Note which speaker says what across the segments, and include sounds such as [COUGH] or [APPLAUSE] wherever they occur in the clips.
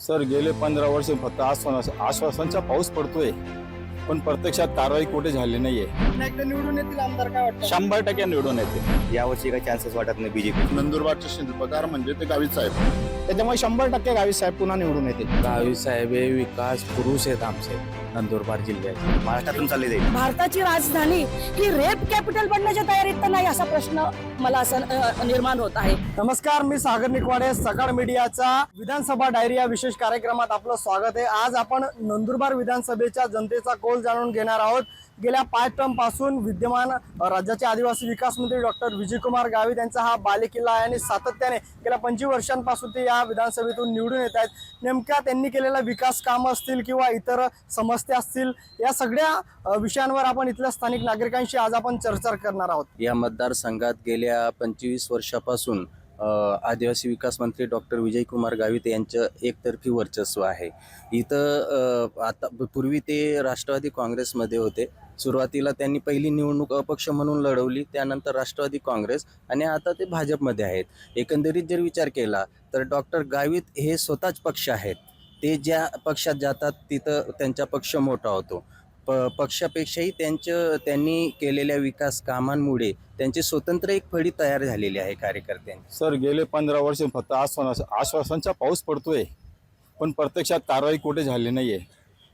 Speaker 1: Sir गेले पंधरा वर्ष फक्त आश्वास आश्वासांचा पाऊस पडतोय. पण प्रत्यक्षात कारवाई कुठे झाली नाहीये.
Speaker 2: पुन्हा एकदा निवडून येतील आमदार काय वाटतं?
Speaker 3: शंभर टक्के निवडून येते
Speaker 4: यावर्षी काही चान्सेस वाटत नाही बीजेपी
Speaker 5: नंदुरबारचे शिल्पकार म्हणजे ते गावीत साहेब.
Speaker 2: त्याच्यामुळे शंभर टक्के गावी साहेब पुन्हा निवडून येतील.
Speaker 6: गावी साहेब हे विकास पुरुष आहेत आमचे. नंदुरबार जिल्ह्यात
Speaker 4: महाराष्ट्रातून चालले जाईल.
Speaker 7: भारताची राजधानी ही रेप कॅपिटल बनण्याच्या तयारीत तर नाही असा प्रश्न मला असं निर्माण होत आहे.
Speaker 2: नमस्कार मी सागर निकवाडे सकाळ मीडियाचा विधानसभा डायरी या विशेष कार्यक्रमात आपलं स्वागत आहे. आज आपण नंदुरबार विधानसभेच्या जनतेचा कौल जाणून घेणार आहोत. गेल्या पाच टर्मपासून विद्यमान राज्याचे आदिवासी विकास मंत्री डॉक्टर विजयकुमार गावित यांचा हा बालेकिल्ला आहे आणि सातत्याने गेल्या पंचवीस वर्षांपासून ते या विधानसभेतून निवडून येत आहेत. नेमक्या त्यांनी केलेल्या विकास कामं असतील किंवा इतर समस्या असतील या सगळ्या विषयांवर आपण इथल्या स्थानिक नागरिकांशी आज आपण चर्चा करणार आहोत.
Speaker 6: या मतदारसंघात गेल्या पंचवीस वर्षापासून आदिवासी विकास मंत्री डॉक्टर विजयकुमार गावित यांचं एकतर्फी वर्चस्व आहे. इथं आता पूर्वी ते राष्ट्रवादी काँग्रेसमध्ये होते. सुरुवातीला त्यांनी पहिली निवडणूक अपक्ष म्हणून लढवली त्यानंतर राष्ट्रवादी काँग्रेस आणि आता ते भाजपमध्ये आहेत. एकंदरीत जर विचार केला तर डॉक्टर गावित हे स्वतःच पक्ष आहेत. ते ज्या पक्षात जातात तिथं त्यांचा पक्ष मोठा होतो. प पक्षापेक्षाही त्यांचं त्यांनी केलेल्या विकास कामांमुळे त्यांची स्वतंत्र एक फळी तयार झालेली आहे कार्यकर्त्यांची.
Speaker 1: सर गेले पंधरा वर्ष फक्त आश्वास आश्वासनचा पाऊस पडतोय पण प्रत्यक्षात कारवाई कुठे झाली नाही आहे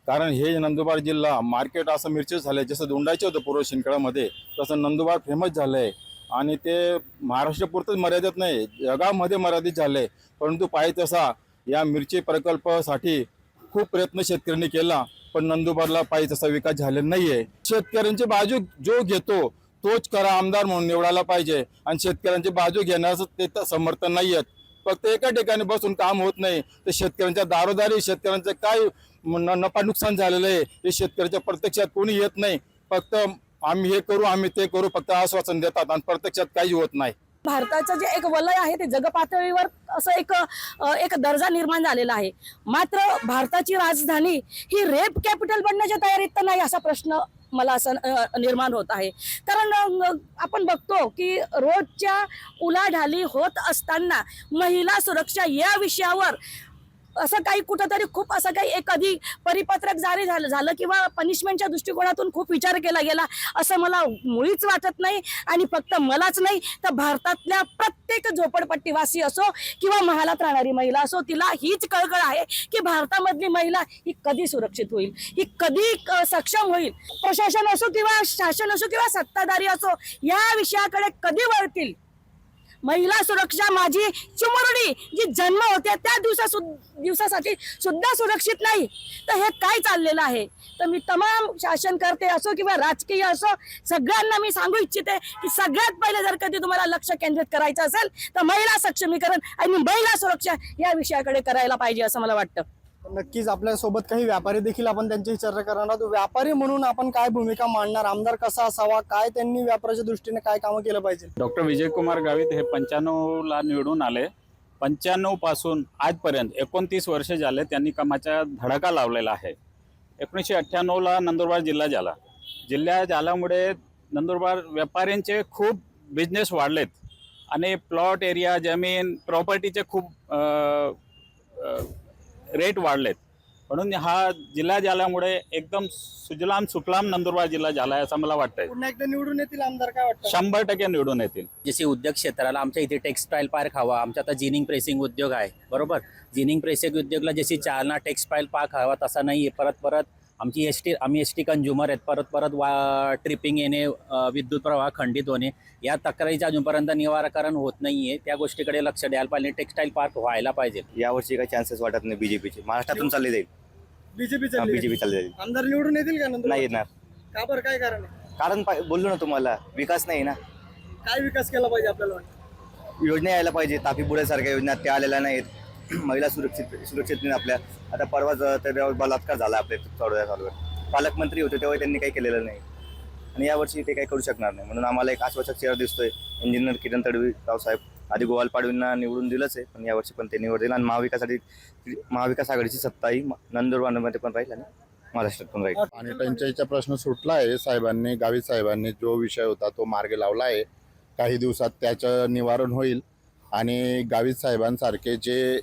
Speaker 1: कारण हे नंदुरबार जिल्हा मार्केट असं मिरचीच झालं आहे जसं दोंडायचं होतं पूर्व शिंकडामध्ये तसं नंदुरबार फेमस झालं आहे आणि ते महाराष्ट्रपुरतंच मर्यादित नाही जगामध्ये मर्यादित झालं आहे परंतु पाहिजे तसा या मिरची प्रकल्पासाठी खूप प्रयत्न शेतकऱ्यांनी केला. पण नंदुरबारला पाहिजे तसा विकास झालेला नाहीये. शेतकऱ्यांची बाजू जो घेतो तोच करा आमदार म्हणून निवडायला पाहिजे. आणि शेतकऱ्यांची बाजू घेण्याचं ते तर समर्थन नाही आहेत फक्त एका ठिकाणी बसून काम होत नाही तर शेतकऱ्यांच्या दारोदारी शेतकऱ्यांचं काय न- नफा नुकसान झालेलं आहे हे शेतकऱ्याच्या प्रत्यक्षात कोणी येत नाही. फक्त आम्ही हे करू आम्ही ते करू फक्त आश्वासन देतात आणि प्रत्यक्षात काही होत नाही.
Speaker 7: भारताचं जे एक वलय आहे ते जगपातळीवर असं एक एक दर्जा निर्माण झालेला आहे. मात्र भारताची राजधानी ही रेप कॅपिटल बनण्याच्या तयारीत तर नाही असा प्रश्न मला असं निर्माण होत आहे. कारण आपण बघतो की रोजच्या उलाढाली होत असताना महिला सुरक्षा या विषयावर असं काही कुठंतरी खूप असं काही एखादी परिपत्रक जारी झालं झालं किंवा पनिशमेंटच्या दृष्टिकोनातून खूप विचार केला गेला असं मला मुळीच वाटत नाही आणि फक्त मलाच नाही तर भारतातल्या प्रत्येक झोपडपट्टीवासी असो किंवा महालात राहणारी महिला असो तिला हीच कळकळ आहे की भारतामधली महिला ही कधी सुरक्षित होईल ही कधी सक्षम होईल. प्रशासन असो किंवा शासन असो किंवा सत्ताधारी असो या विषयाकडे कधी वळतील? महिला सुरक्षा माझी चिमुरडी जी जन्म होते त्या दिवसा दिवसासाठी सुद्धा सुरक्षित नाही. तर हे काय चाललेलं आहे? तर मी तमाम शासनकर्ते असो किंवा राजकीय असो सगळ्यांना मी सांगू इच्छिते की सगळ्यात पहिले जर कधी तुम्हाला लक्ष केंद्रित करायचं असेल तर महिला सक्षमीकरण आणि महिला सुरक्षा या विषयाकडे करायला पाहिजे असं मला वाटतं.
Speaker 2: नक्कीच आपल्यासोबत काही व्यापारी देखील आपण त्यांची चर्चा करणार आहोत. व्यापारी म्हणून आपण काय भूमिका मांडणार? आमदार कसा असावा? काय त्यांनी व्यापाराच्या दृष्टीने काय कामं केलं पाहिजे?
Speaker 3: डॉक्टर विजयकुमार गावित हे पंच्याण्णवला निवडून आले. पंच्याण्णवपासून आजपर्यंत एकोणतीस वर्ष झाले त्यांनी कामाचा धडाका लावलेला आहे. एकोणीसशे अठ्ठ्याण्णवला नंदुरबार जिल्हा झाला. जिल्हा झाल्यामुळे नंदुरबार व्यापाऱ्यांचे खूप बिझनेस वाढलेत. आणि प्लॉट एरिया जमीन प्रॉपर्टीचे खूप रेट वाढलेत. म्हणून हा जिल्हा झाल्यामुळे एकदम सुजलाम सुफलाम नंदुरबार जिल्हा झाला आहे असं मला वाटतंय.
Speaker 2: पुन्हा एकदा निवडून येतील आमदार काय वाटतं?
Speaker 3: शंभर टक्के निवडून येतील.
Speaker 8: जसे उद्योग क्षेत्राला आमच्या इथे टेक्स्टाईल पार्क हवा आमच्या आता जिनिंग प्रेसिंग उद्योग आहे बरोबर? जिनिंग प्रेसिंग उद्योगला जशी चालना टेक्स्टाईल पार्क हवा तसा नाही आहे परत परत आमची एस टी आम्ही एस टी कंझ्युमर आहेत. परत परत वा ट्रिपिंग येणे विद्युत प्रवाह खंडित होणे या तक्रारीचं अजूनपर्यंत निवाराकरण होत नाही आहे त्या गोष्टीकडे लक्ष द्यायला पाहिजे. टेक्स्टाईल पार्क व्हायला पाहिजे.
Speaker 4: यावर्षी काही चान्सेस वाटत नाही बीजेपीचे महाराष्ट्रातून चालले जाईल.
Speaker 2: बीजेपी
Speaker 4: बीजेपी चालले जाईल.
Speaker 2: आमदार निवडून येतील का नंतर?
Speaker 4: नाही येणार.
Speaker 2: का बरं? काय कारण आहे?
Speaker 4: कारण पा- बोललो ना तुम्हाला विकास नाही ना.
Speaker 2: काय विकास केला पाहिजे आपल्याला? वाटतं
Speaker 4: योजना यायला पाहिजे. तापी बुड्यासारख्या योजना त्या आलेल्या नाहीत. [CLEARS THROAT] महिला सुरक्षित सुरक्षित आपल्या. आता परवाच त्याच्यावर बलात्कार झाला आपल्या चौदा चालूवर पालकमंत्री होते तेव्हा त्यांनी काही केलेलं नाही. आणि यावर्षी ते काही करू शकणार नाही. म्हणून आम्हाला एक आश्वासक चेहरा दिसतोय. इंजिनियर किरण तडवी रावसाहेब आधी गोवाल पाडवींना निवडून दिलंच आहे. पण यावर्षी पण ते निवड आणि महाविकासाठी महाविकास आघाडीची सत्ता ही नंदुरबारमध्ये पण राहील आणि महाराष्ट्रात पण राहील.
Speaker 5: आणि टंचाईचा प्रश्न सुटला आहे. साहेबांनी गावी साहेबांनी जो विषय होता तो मार्ग लावला आहे. काही दिवसात त्याचं निवारण होईल. आणि गावित साहेबांसारखे जे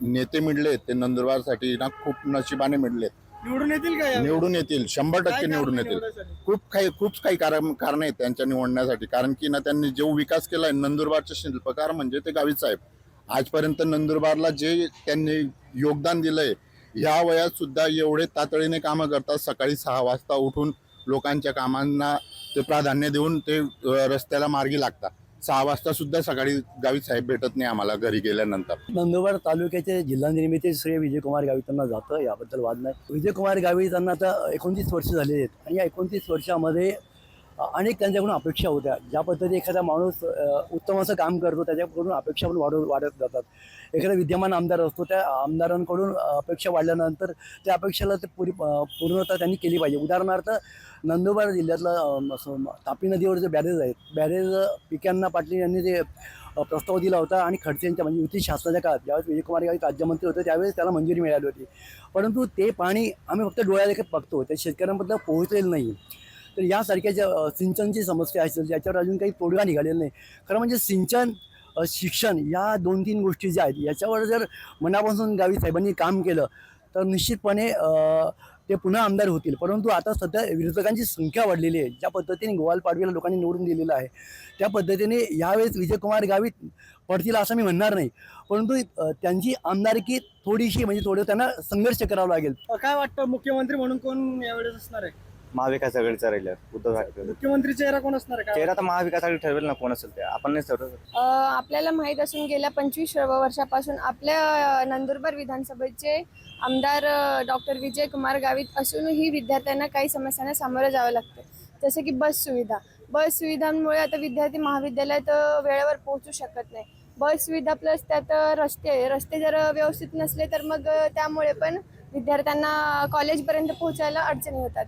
Speaker 5: नेते मिळलेत ते नंदुरबारसाठी ना खूप नशिबाने मिळलेत.
Speaker 2: निवडून येतील का यावेळी?
Speaker 5: निवडून येतील शंभर
Speaker 2: काय
Speaker 5: टक्के
Speaker 2: कारण
Speaker 5: निवडून
Speaker 2: आहे
Speaker 5: येतील.
Speaker 2: निवडायसाठी?
Speaker 5: खूप काही खूप काही कारण कारण आहेत त्यांच्या निवडण्यासाठी. कारण की ना त्यांनी जो विकास केलाय नंदुरबारचे शिल्पकार म्हणजे ते गावित साहेब. आजपर्यंत नंदुरबारला जे त्यांनी योगदान दिलंय या वयात सुद्धा एवढे तातडीने कामं करतात. सकाळी सहा वाजता उठून लोकांच्या कामांना ते प्राधान्य देऊन ते अ, रस्त्याला मार्गी लागतात. सहा वाजता सुद्धा सकाळी गावित साहेब भेटत नाही आम्हाला घरी गेल्यानंतर.
Speaker 9: नंदुरबार तालुक्याचे जिल्हा निर्मिती श्री विजयकुमार गावितांना जातं याबद्दल वाद नाही. विजयकुमार गावितांना आता एकोणतीस वर्ष झालेली आहेत. आणि या एकोणतीस वर्षामध्ये अनेक त्यांच्याकडून अपेक्षा होत्या. ज्या पद्धती एखादा माणूस उत्तम असं काम करतो त्याच्याकडून अपेक्षा पण वाढव वाढत जातात. एखादा विद्यमान आमदार असतो त्या आमदारांकडून अपेक्षा वाढल्यानंतर त्या अपेक्षेला ते पुरी पूर्णता त्यांनी केली पाहिजे. उदाहरणार्थ नंदुरबार जिल्ह्यातलं तापी नदीवर जे बॅरेज आहेत बॅरेज पिकांना पाटील यांनी जे प्रस्ताव दिला होता आणि खडसे यांच्या म्हणजे युती शासनाच्या काळात ज्यावेळेस विजयकुमार गावित राज्यमंत्री होते त्यावेळेस त्याला मंजुरी मिळाली होती. परंतु ते पाणी आम्ही फक्त डोळ्यादेखत बघतो. त्या शेतकऱ्यांबद्दल पोहोचलेलं नाही. तर यासारख्या ज्या सिंचनची समस्या असेल ज्याच्यावर अजून काही तोडगा निघालेला नाही. खरं म्हणजे सिंचन शिक्षण या दोन तीन गोष्टी ज्या आहेत याच्यावर जर मनापासून गावी साहेबांनी काम केलं तर निश्चितपणे ते पुन्हा आमदार होतील. परंतु आता सध्या विरोधकांची संख्या वाढलेली आहे. ज्या पद्धतीने गोवाल पाडवीला लोकांनी निवडून दिलेलं आहे त्या पद्धतीने यावेळेस विजयकुमार गावित पडतील असं मी म्हणणार नाही. परंतु त्यांची आमदारकी थोडीशी म्हणजे थोडं त्यांना संघर्ष करावा लागेल.
Speaker 2: काय वाटतं मुख्यमंत्री म्हणून कोण यावेळेस असणार आहे?
Speaker 4: महाविकास आघाडीचा राहिलं उद्धव ठाकरे.
Speaker 2: मुख्यमंत्री चेहरा कोण असणार आहे काय
Speaker 4: चेहरा तर महाविकास आघाडी ठरवेल ना कोण असेल ते? आपण नाही ठरवू
Speaker 10: अ, आपल्याला माहीत असून गेल्या पंचवीस वर्षापासून आपल्या अ, नंदुरबार विधानसभेचे आमदार डॉक्टर विजय कुमार गावित असूनही विद्यार्थ्यांना काही समस्यांना सामोरं जावं लागतं. जसं की बस सुविधा. बस सुविधांमुळे आता विद्यार्थी महाविद्यालयात अ, वेळेवर पोहोचू शकत नाही. बस सुविधा प्लस त्यात अ, रस्ते. रस्ते जर व्यवस्थित नसले तर मग अ, त्यामुळे पण विद्यार्थ्यांना कॉलेजपर्यंत पोहोचायला अडचणी होतात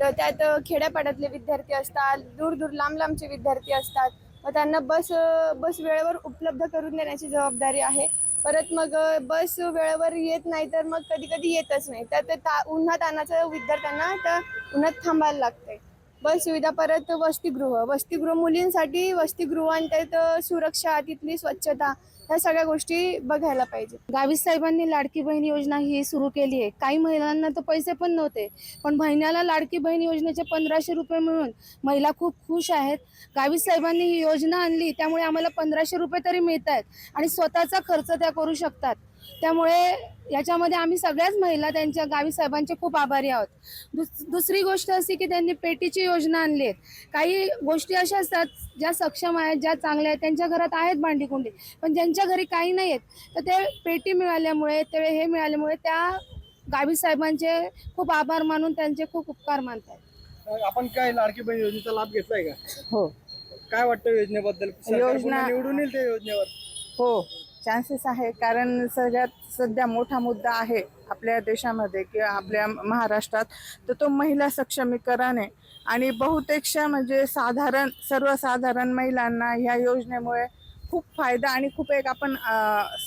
Speaker 10: तर त्यात खेड्यापाड्यातले विद्यार्थी असतात दूर दूर लांब लांबचे विद्यार्थी असतात. मग त्यांना बस बस वेळेवर उपलब्ध करून देण्याची जबाबदारी आहे. परत मग बस वेळेवर येत नाही तर मग कधी कधी येतच नाही. तर ते ता उन्हात तानाचं विद्यार्थ्यांना तर उन्हात थांबायला लागते बस सुविधा परत वसतिगृह. वसतिगृह मुलींसाठी वसतिगृहांत सुरक्षा तिथली स्वच्छता ह्या सगळ्या गोष्टी बघायला पाहिजे.
Speaker 11: गावी साहेबांनी लाडकी बहीण योजना ही सुरू केली आहे. काही महिलांना तर पैसे पण नव्हते पण महिन्याला लाडकी बहीण योजनेचे पंधराशे रुपये मिळून महिला खूप खुश आहेत. गावी साहेबांनी ही योजना आणली त्यामुळे आम्हाला पंधराशे रुपये तरी मिळत आहेत आणि स्वतःचा खर्च त्या करू शकतात. त्यामुळे याच्यामध्ये आम्ही सगळ्याच महिला त्यांच्या गावी साहेबांचे खूप आभारी आहोत. दुस दुसरी गोष्ट अशी की त्यांनी पेटीची योजना आणली आहे काही गोष्टी अशा असतात ज्या सक्षम आहेत ज्या चांगल्या आहेत त्यांच्या घरात आहेत भांडीकुंडी पण ज्यांच्या घरी काही नाही आहेत तर ते पेटी मिळाल्यामुळे ते हे मिळाल्यामुळे त्या गावी साहेबांचे खूप आभार मानून त्यांचे खूप उपकार मानतात
Speaker 2: आपण काय लाडकी बहीण योजनेचा लाभ घेतलाय का?
Speaker 12: हो.
Speaker 2: काय वाटतं योजनेबद्दल?
Speaker 12: योजना-
Speaker 2: निवडून येईल त्या योजनेवर?
Speaker 12: हो. चान्सेस आहे कारण सगळ्यात सध्या मोठा मुद्दा आहे आपल्या देशामध्ये किंवा आपल्या महाराष्ट्रात तर तो महिला सक्षमीकरण आहे आणि बहुतेकशा म्हणजे साधारण सर्वसाधारण महिलांना ह्या योजनेमुळे खूप फायदा आणि खूप एक आपण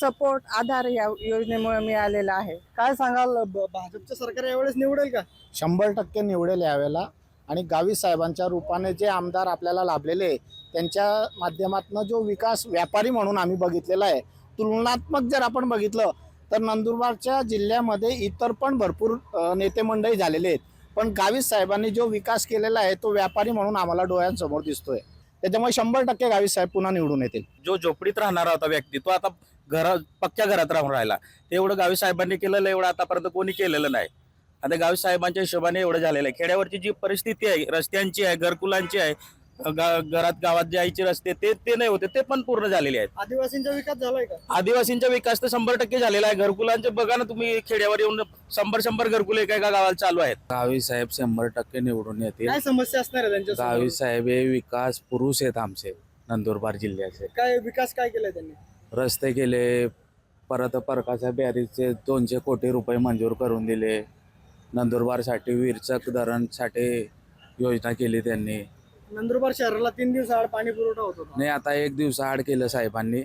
Speaker 12: सपोर्ट आधार या योजनेमुळे मिळालेला आहे.
Speaker 2: काय सांगाल ब- भाजपचं सरकार यावेळेस निवडेल का?
Speaker 13: शंभर टक्के निवडेल यावेळेला. आणि गावी साहेबांच्या रूपाने जे आमदार आपल्याला लाभलेले आहे, त्यांच्या माध्यमातून जो विकास व्यापारी म्हणून आम्ही बघितलेला आहे तुलनात्मक जर आपण बघितलं तर नंदुरबारच्या जिल्ह्यामध्ये इतर पण भरपूर नेते मंडळी झालेले आहेत. पण गावित साहेबांनी जो विकास केलेला आहे तो व्यापारी म्हणून आम्हाला डोळ्यांसमोर दिसतोय. त्याच्यामुळे शंभर टक्के गावित साहेब पुन्हा निवडून येतील.
Speaker 3: जो झोपडीत राहणारा होता व्यक्ती तो आता घरा पक्क्या घरात राहून राहिला. ते एवढं गावी साहेबांनी केलेलं एवढं आतापर्यंत कोणी केलेलं नाही. आता गावी साहेबांच्या हिशोबाने एवढं झालेलं आहे. खेड्यावरची जी परिस्थिती आहे रस्त्यांची आहे घरकुलांची आहे गा- घरात गावात जायचे रस्ते ते ते नाही होते ते पण पूर्ण झालेले आहेत.
Speaker 2: आदिवासींचा विकास झालाय का?
Speaker 3: आदिवासींचा विकास तर शंभर टक्के झालेला आहे. घरकुलांचे बघा ना तुम्ही खेड्यावर येऊन शंभर शंभर घरकुल एका एका गावाला चालू आहेत.
Speaker 14: गावी साहेब शंभर टक्के निवडून येतील.
Speaker 2: काय समस्या असणार आहे त्यांच्या
Speaker 14: गावी? साहेब हे विकास पुरुष आहेत आमचे नंदुरबार जिल्ह्याचे.
Speaker 2: काय विकास काय केलाय त्यांनी?
Speaker 14: रस्ते केले परत परकाच्या बॅरीजचे दोनशे कोटी रुपये मंजूर करून दिले. नंदुरबारसाठी वीरचक धरणसाठी योजना केली त्यांनी.
Speaker 2: नंदुरबार शहराला तीन दिवस आड पाणी पुरवठा होत होता.
Speaker 14: नाही आता एक दिवसाआड केलं साहेबांनी.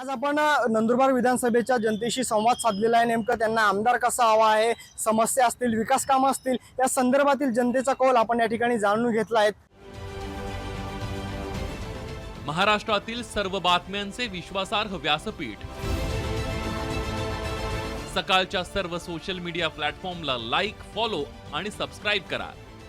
Speaker 2: आज आपण अ, नंदुरबार विधानसभेच्या जनतेशी संवाद साधलेला आहे. नेमकं त्यांना आमदार कसा हवा आहे समस्या असतील विकास कामं असतील या संदर्भातील जनतेचा कौल आपण या ठिकाणी जाणून घेतला आहे.
Speaker 15: महाराष्ट्रातील सर्व बातम्यांचे विश्वासार्ह व्यासपीठ. सकाळच्या सर्व सोशल मीडिया प्लॅटफॉर्मला लाईक फॉलो आणि सबस्क्राईब करा.